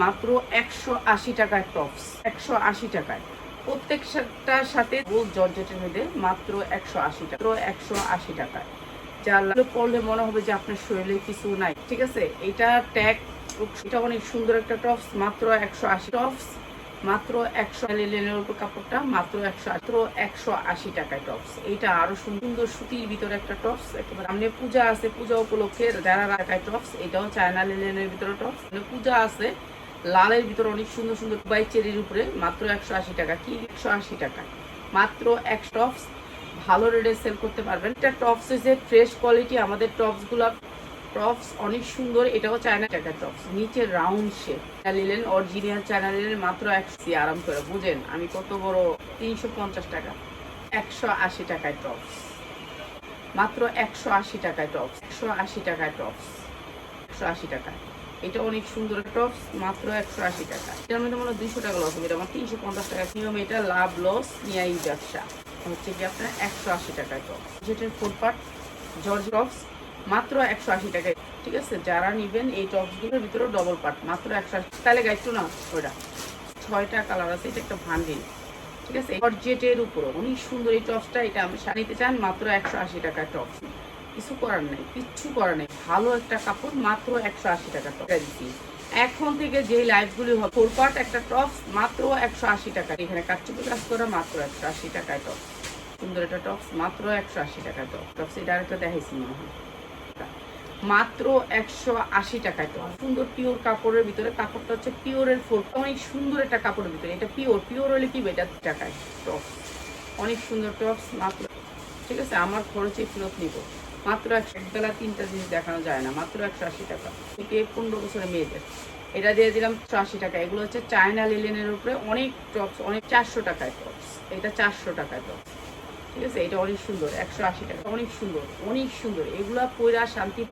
মাত্র একশো আশি টাকায় টপস, একশো আশি টাকায় প্রত্যেকটার সাথে গোল জর্জেটের মধ্যে মাত্র একশো আশি টাকা একশো আশি টাকায় যা পড়লে মনে হবে যে আপনার শরীরে কিছু নাই। ঠিক আছে? এটা ট্যাগ এটা অনেক সুন্দর একটা টপস, মাত্র একশো আশি টপস, মাত্র একশো লেনের উপর কাপড়টা মাত্র একশো মাত্র একশো আশি টাকায় টপস। এইটা আরও সুন্দর সুতির ভিতরে একটা টপস, একেবারে সামনে পূজা আছে, পূজা উপলক্ষে যারা টাকায় টপস, এটাও চায়না লেনের ভিতরে টপস। পূজা আছে লালের ভিতরে অনেক সুন্দর সুন্দর বাই চেরির উপরে মাত্র একশো আশি টাকা, কি একশো আশি টাকা? মাত্র এক টপস, ভালো রেটে সেল করতে পারবেন। এটা টপস যে ফ্রেশ কোয়ালিটি আমাদের টপসগুলো টপস অনেক সুন্দর, এটাও চায়না টাকা টপস, নিচে রাউন্ড শেপ নিলেন অরিজিনাল চায়না নিলেন মাত্র একশো আরাম করে, বুঝেন? আমি কত বড়, তিনশো পঞ্চাশ টাকা, একশো আশি টাকায় টপস। মাত্র একশো আশি টাকায় টপস, একশো আশি টাকায় টপস, একশো আশি টাকা এটা অনেক সুন্দর টপস, মাত্র একশো আশি টাকা। এটার মধ্যে মনে হয় দুইশো টাকা লস হবে। এটা আমার তিনশো পঞ্চাশ টাকা। নিয়ম এটা লাভ লস নিয়াই ব্যবসা। হচ্ছে কি আপনার একশো আশি টাকায় টপস যেটার ফোর পার্ট জর্জ টপস, মাত্র একশো আশি টাকায়। ঠিক আছে? যারা নিবেন এই টপসগুলোর ভিতরে ডবল পার্ট মাত্র একশো আশি তাহলে গাইটু না ওটা ছয়টা কালার আছে, এটা একটা ভান্ডিল ঠিক আছে? জর্জেটের উপর অনেক সুন্দর এই টপসটা। এটা আমি নিতে চান, মাত্র একশো আশি টাকার টপস কিছু করার নেই, কিচ্ছু করার নেই। ভালো একটা কাপড় মাত্র একশো আশি টাকা টপ দিচ্ছি। এখন থেকে যে লাইফগুলি হবে ফোর পার্ট একটা টপস মাত্র একশো আশি টাকা। এখানে কাটচুপি কাজ করা মাত্র একশো আশি টাকায় টপ সুন্দর একটা টপস মাত্র একশো আশি টাকা টপ টপস এটা আরেকটা দেখাইছি মনে হয়। মাত্র একশো আশি টাকায় তো সুন্দর পিওর কাপড়ের ভিতরে কাপড়টা হচ্ছে পিওরের ফোর অনেক সুন্দর একটা কাপড়ের ভিতরে। এটা পিওর পিওর হলে কি এটা টাকায় টপস অনেক সুন্দর টপস মাত্র। ঠিক আছে, আমার খরচে ফেরত নিব। মাত্র একবেলা তিনটা জিনিস দেখানো যায় না, মাত্র একশো আশি টাকা। থেকে পনেরো বছরের মেয়েদের। এটা দিয়ে দিলাম একশো আশি টাকা। এগুলো হচ্ছে চায়না লিলেনের উপরে অনেক টপস অনেক চারশো টাকায় টপস এটা চারশো টাকায় টপস ঠিক আছে? এটা অনেক সুন্দর, একশো আশি টাকা। অনেক সুন্দর অনেক সুন্দর। এগুলো পয়লা শান্তি